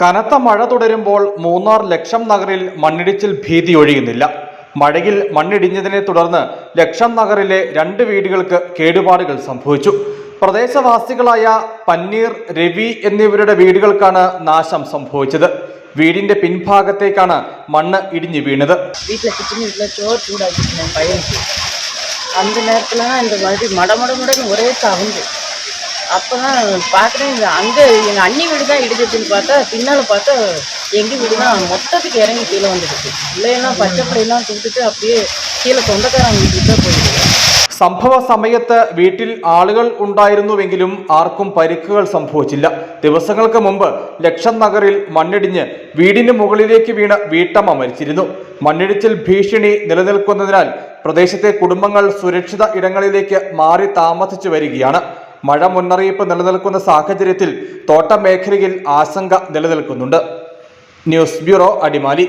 കനത്ത മഴ തുടരുമ്പോൾ മൂന്നാർ ലക്ഷം നഗറിൽ മണ്ണിടിച്ചിൽ ഭീതി ഒഴിയുന്നില്ല. മഴയിൽ മണ്ണിടിഞ്ഞതിനെ തുടർന്ന് ലക്ഷം നഗറിലെ രണ്ട് വീടുകൾക്ക് കേടുപാടുകൾ സംഭവിച്ചു. പ്രദേശവാസികളായ പന്നീർ രവി എന്നിവരുടെ വീടുകൾക്കാണ് നാശം സംഭവിച്ചത്. വീടിന്റെ പിൻഭാഗത്തേക്കാണ് മണ്ണ് ഇടിഞ്ഞു വീണത്. വീട്ടിലെ அப்போ தான் பார்க்குறேன் அங்கே எங்கள் அண்ணி வீடு தான் இடிச்சிச்சுன்னு பார்த்தா பின்னால் பார்த்தா எங்கள் வீடு தான் மொத்தத்துக்கு இறங்கி கீழே வந்துடுச்சு பிள்ளையெல்லாம் பச்சை பிள்ளையெல்லாம் தூக்கிட்டு அப்படியே கீழே சொந்தக்காரங்க வீட்டுக்கு தான் போயிடுது സംഭവ സമയത്ത് വീട്ടിൽ ആളുകൾ ഉണ്ടായിരുന്നുവെങ്കിലും ആർക്കും പരിക്കുകൾ സംഭവിച്ചില്ല ദിവസങ്ങൾക്ക് മുമ്പ് ലക്ഷം നഗറിൽ മണ്ണിടിഞ്ഞ് വീടിന് മുകളിലേക്ക് വീണ് വീട്ടമ്മ മരിച്ചിരുന്നു മണ്ണിടിച്ചിൽ ഭീഷണി നിലനിൽക്കുന്നതിനാൽ പ്രദേശത്തെ കുടുംബങ്ങൾ സുരക്ഷിത ഇടങ്ങളിലേക്ക് മാറി താമസിച്ചു വരികയാണ് മഴ മുന്നറിയിപ്പ് നിലനിൽക്കുന്ന സാഹചര്യത്തിൽ തോട്ടം മേഖലയിൽ ആശങ്ക നിലനിൽക്കുന്നുണ്ട്. News bureau Adimali.